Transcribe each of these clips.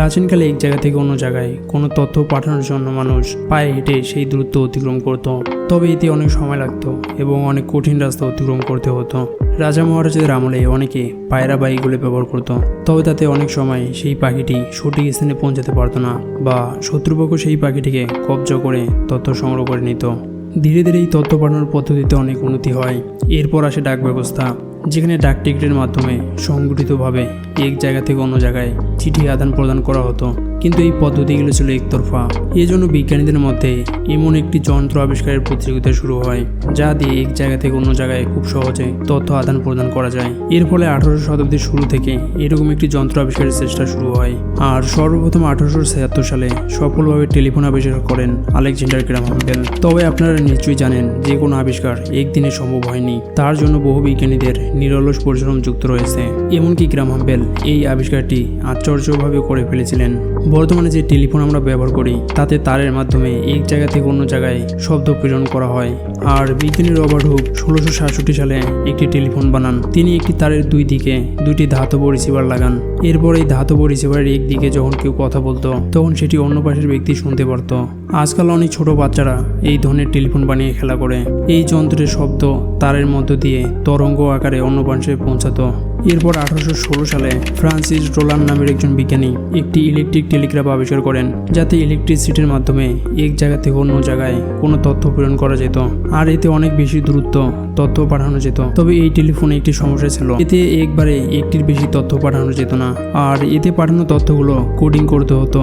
প্রাচীনকালে এক জায়গা থেকে অন্য জায়গায় কোনো তথ্য পাঠানোর জন্য মানুষ পায়ে হেঁটে সেই দূরত্ব অতিক্রম করত। তবে এতে অনেক সময় লাগতো এবং অনেক কঠিন রাস্তা অতিক্রম করতে হতো। রাজা মহারাজাদের আমলে অনেকে পায়রা বাইকগুলো ব্যবহার করতো। তবে তাতে অনেক সময় সেই পাখিটি সঠিক স্থানে পৌঁছাতে পারতো না বা শত্রুপক্ষ সেই পাখিটিকে কবজা করে তথ্য সংগ্রহ করে নিত। ধীরে ধীরে এই তথ্য পাঠানোর পদ্ধতিতে অনেক উন্নতি হয়। এরপর আসে ডাক ব্যবস্থা। যেখানে ডাক টিকিটের মাধ্যমে সংগঠিতভাবে এক জায়গা থেকে অন্য জায়গায় চিঠি আদান প্রদান করা হতো। কিন্তু এই পদ্ধতিগুলো ছিল একতরফা। এই জন্য বিজ্ঞানীদের মধ্যে এমন একটি যন্ত্র আবিষ্কারের প্রতিযোগিতা শুরু হয়, যা দিয়ে এক জায়গা থেকে অন্য জায়গায় খুব সহজে তথ্য আদান প্রদান করা যায়। এর ফলে আঠারোশো শতাব্দীর শুরু থেকে এরকম একটি যন্ত্র আবিষ্কারের চেষ্টা শুরু হয়। আর সর্বপ্রথম আঠারোশো ছিয়াত্তর সালে সফলভাবে টেলিফোন আবিষ্কার করেন আলেকজান্ডার গ্রাহাম বেল তবে আপনারা নিশ্চয়ই জানেন যে কোনো আবিষ্কার একদিনে সম্ভব হয়নি। তার জন্য বহু বিজ্ঞানীদের নিরলস পরিশ্রম যুক্ত রয়েছে। এমনকি গ্রাম বেল এই আবিষ্কারটি আশ্চর্যভাবে করে ফেলেছিলেন। বর্তমানে যে টেলিফোন আমরা ব্যবহার করি, তাতে তারের মাধ্যমে এক জায়গা থেকে অন্য জায়গায় শব্দ প্রেরণ করা হয়। আর বিজ্ঞানী রবার্ট হুক ষোলোশো সাতষট্টি সালে একটি টেলিফোন বানান। তিনি একটি তারের দুই দিকে দুটি ধাতব রিসিভার লাগান। এরপর এই ধাতব রিসিভারের একদিকে যখন কেউ কথা বলতো, তখন সেটি অন্য পাশের ব্যক্তি শুনতে পারত। আজকাল অনেক ছোট বাচ্চারা এই ধরনের টেলিফোন বানিয়ে খেলা করে। এই যন্ত্রের শব্দ তারের মধ্য দিয়ে তরঙ্গ আকারে অন্য পাশে পৌঁছাতো। এরপর আঠারোশো ষোলো সালে ফ্রান্সিস রোলান নামের একজন বিজ্ঞানী একটি ইলেকট্রিক টেলিগ্রাফ আবিষ্কার করেন, যাতে ইলেকট্রিসিটির মাধ্যমে এক জায়গা থেকে অন্য জায়গায় কোনো তথ্য প্রেরণ করা যেত, আর এতে অনেক বেশি দূরত্ব তথ্য পাঠানো যেত। তবে এই টেলিফোনে একটি সমস্যা ছিল, এতে একবারে একটির বেশি তথ্য পাঠানো যেত না, আর এতে পাঠানো তথ্যগুলো কোডিং করতে হতো।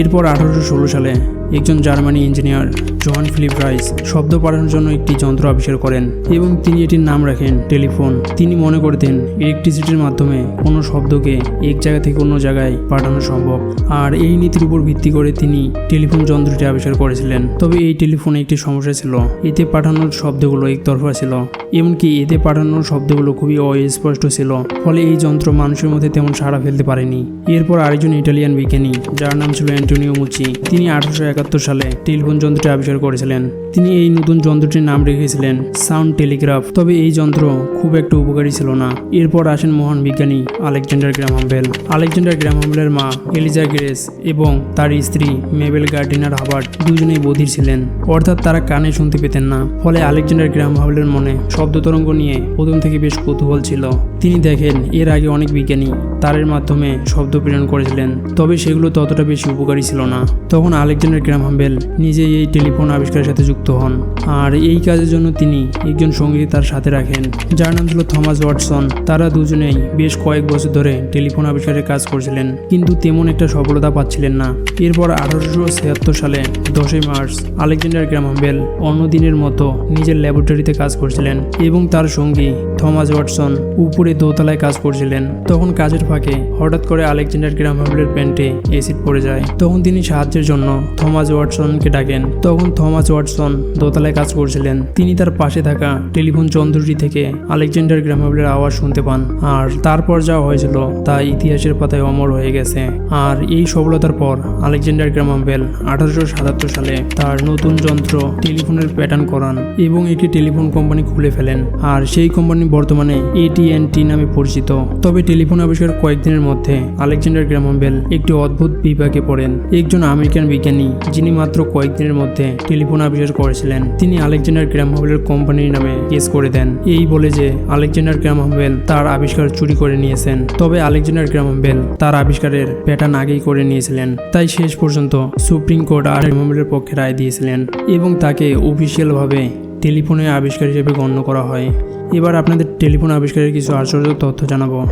এরপর আঠারোশো ষোলো সালে একজন Germany engineer Johann Philipp Reis শব্দ পাঠানোর জন্য একটি যন্ত্র আবিষ্কার করেন এবং তিনি এটির নাম রাখেন টেলিফোন। তিনি মনে করতেন ইলেকট্রিসিটির মাধ্যমে কোনো শব্দকে এক জায়গা থেকে অন্য জায়গায় পাঠানো সম্ভব। আর এই নীতির উপর ভিত্তি করে তিনি টেলিফোন যন্ত্রটি আবিষ্কার করেছিলেন। তবে এই টেলিফোনে একটি সমস্যা ছিল, এতে পাঠানোর শব্দগুলো একতরফা ছিল, এমনকি এতে পাঠানোর শব্দগুলো খুবই অস্পষ্ট ছিল, ফলে এই যন্ত্র মানুষের মধ্যে তেমন সাড়া ফেলতে পারেনি। এরপর আরেকজন ইটালিয়ান বিজ্ঞানী, যার নাম ছিল অ্যান্টোনিও মুচি, তিনি আঠারোশো একাত্তর সালে টেলিফোন যন্ত্রটি আবিষ্কার করেছিলেন। তিনি এই নতুন যন্ত্রটির নাম রেখেছিলেন সাউন্ড টেলিগ্রাফ। তবে এই যন্ত্র খুব একটা উপকারী ছিল না। এরপর আসেন মহান বিজ্ঞানী Alexander Graham Bell Alexander Graham বেলের মা এলিজা গ্রেস এবং তার স্ত্রী মেবেল গার্ডিনার হাবার্ট দুজনেই বধির ছিলেন। অর্থাৎ তারা কানে শুনতে পেতেন না। ফলে আলেকজান্ডার গ্রাহাম বেলের মনে শব্দ তরঙ্গ নিয়ে প্রথম থেকে বেশ কৌতূহল ছিল। তিনি দেখেন, এর আগে অনেক বিজ্ঞানী তারের মাধ্যমে শব্দ প্রেরণ করেছিলেন। তবে সেগুলো ততটা বেশি উপকারী ছিল না। তখন আলেকজান্ডার গ্রাহাম বেল নিজেই এই টেলিফোন আবিষ্কারের সাথে যুক্ত হন। আর এই কাজের জন্য তিনি একজন সঙ্গী তার সাথে রাখেন। যার নাম ছিল থমাস ওয়াটসন। তারা দুজনেই বেশ কয়েক বছর ধরে টেলিফোন আবিষ্কারের কাজ করছিলেন, কিন্তু তেমন একটা সফলতা পাচ্ছিলেন না। এরপর আঠারোশো ছিয়াত্তর সালে, দশই মার্চ, আলেকজান্ডার গ্রাহাম বেল অন্য দিনের মতো নিজের ল্যাবরেটরিতে কাজ করছিলেন এবং তার সঙ্গী থমাস ওয়াটসন উপরে দোতলায় কাজ করছিলেন। তখন কাজের ফাঁকে হঠাৎ করে আলেকজান্ডার গ্রাহামের প্যান্টে অ্যাসিড পড়ে যায়। তখন তিনি সাহায্যের জন্য থমাস ওয়াটসনকে ডাকেন। তখন থমাস ওয়াটসন দোতলায় কাজ করছিলেন। তিনি তার পাশে থাকা টেলিফোন যন্ত্রটি থেকে আলেকজান্ডার গ্রাহামের আওয়াজ শুনতে পান। আর তারপর যা হয়েছিল তা ইতিহাসের পাতায় অমর হয়ে গেছে। আর এই সফলতার পর আলেকজান্ডার গ্রাহামবেল আঠারোশো সাতাত্তর সালে তার নতুন যন্ত্র টেলিফোনের প্যাটার্ন করান এবং একটি টেলিফোন কোম্পানি খুলে ফেলেন। আর সেই কোম্পানি বর্তমানে এটিএনটি নামে পরিচিত। তবে টেলিফোন আবিষ্কার কয়েকদিনের মধ্যে আলেকজান্ডার গ্রাহামবেল একটি অদ্ভুত বিভাগে পড়েন। একজন আমেরিকান বিজ্ঞানী যিনি মাত্র কয়েকদিনের মধ্যে টেলিফোন আবিষ্কার করেছিলেন, তিনি আলেকজান্ডার গ্রাহাম বেলের কোম্পানির নামে কেস করে দেন। এই বলে যে, আলেকজান্ডার গ্রাহাম বেল তার আবিষ্কার চুরি করে নিয়েছেন। তবে আলেকজান্ডার গ্রাহাম বেল তার আবিষ্কারের প্যাটার্ন আগেই করে নিয়েছিলেন। তাই শেষ পর্যন্ত সুপ্রিম কোর্ট আর গ্রাহাম বেলের পক্ষে রায় দিয়েছিলেন এবং তাকে অফিসিয়ালভাবে টেলিফোনের আবিষ্কার হিসেবে গণ্য করা হয়। এবার আপনাদের টেলিফোন আবিষ্কারের কিছু আশ্চর্য তথ্য জানাব।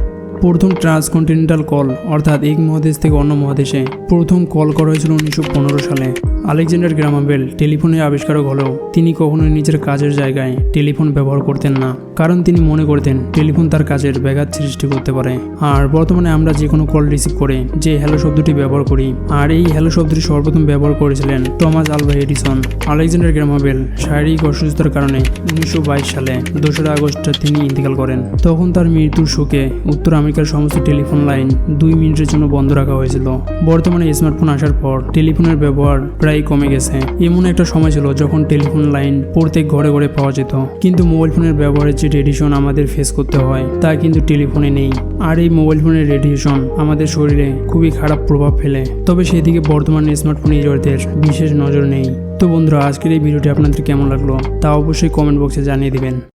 প্রথম ট্রান্সকন্টিনেন্টাল কল, অর্থাৎ এক মহাদেশ থেকে অন্য মহাদেশে, প্রথম কল করা হয়েছিল উনিশশো পনেরো সালে। আলেকজান্ডার গ্রামাবেল টেলিফোনের আবিষ্কারক হলেও তিনি কখনোই নিজের কাজের জায়গায় টেলিফোন ব্যবহার করতেন না। কারণ তিনি মনে করতেন, টেলিফোন তার কাজের ব্যাঘাত সৃষ্টি করতে পারে। আর বর্তমানে আমরা যে কোনো কল রিসিভ করে যে হ্যালো শব্দটি ব্যবহার করি, আর এই হ্যালো শব্দটি সর্বপ্রথম ব্যবহার করেছিলেন Thomas Alva Edison. Alexander Graham Bell শারীরিক অসুস্থতার কারণে উনিশশো বাইশ সালে দোসরা আগস্ট তিনি ইন্তেকাল করেন। তখন তার মৃত্যুর শোকে উত্তর আমেরিকা সময়কার সমস্ত টেলিফোন লাইন দুই মিনিটের জন্য বন্ধ রাখা হয়েছিল। বর্তমানে স্মার্টফোন আসার পর টেলিফোনের ব্যবহার প্রায় কমে গেছে। এমন একটা সময় ছিল যখন টেলিফোন লাইন প্রত্যেক ঘরে ঘরে পাওয়া যেত। কিন্তু মোবাইল ফোনের ব্যবহারের যে রেডিয়েশন আমাদের ফেস করতে হয়, তা কিন্তু টেলিফোনে নেই। আর এই মোবাইল ফোনের রেডিয়েশন আমাদের শরীরে খুবই খারাপ প্রভাব ফেলে। তবে সেদিকে বর্তমানে স্মার্টফোন ইউজারদের বিশেষ নজর নেই। তো বন্ধুরা, আজকের এই ভিডিওটি আপনাদের কেমন লাগল তা অবশ্যই কমেন্ট বক্সে জানিয়ে দিবেন।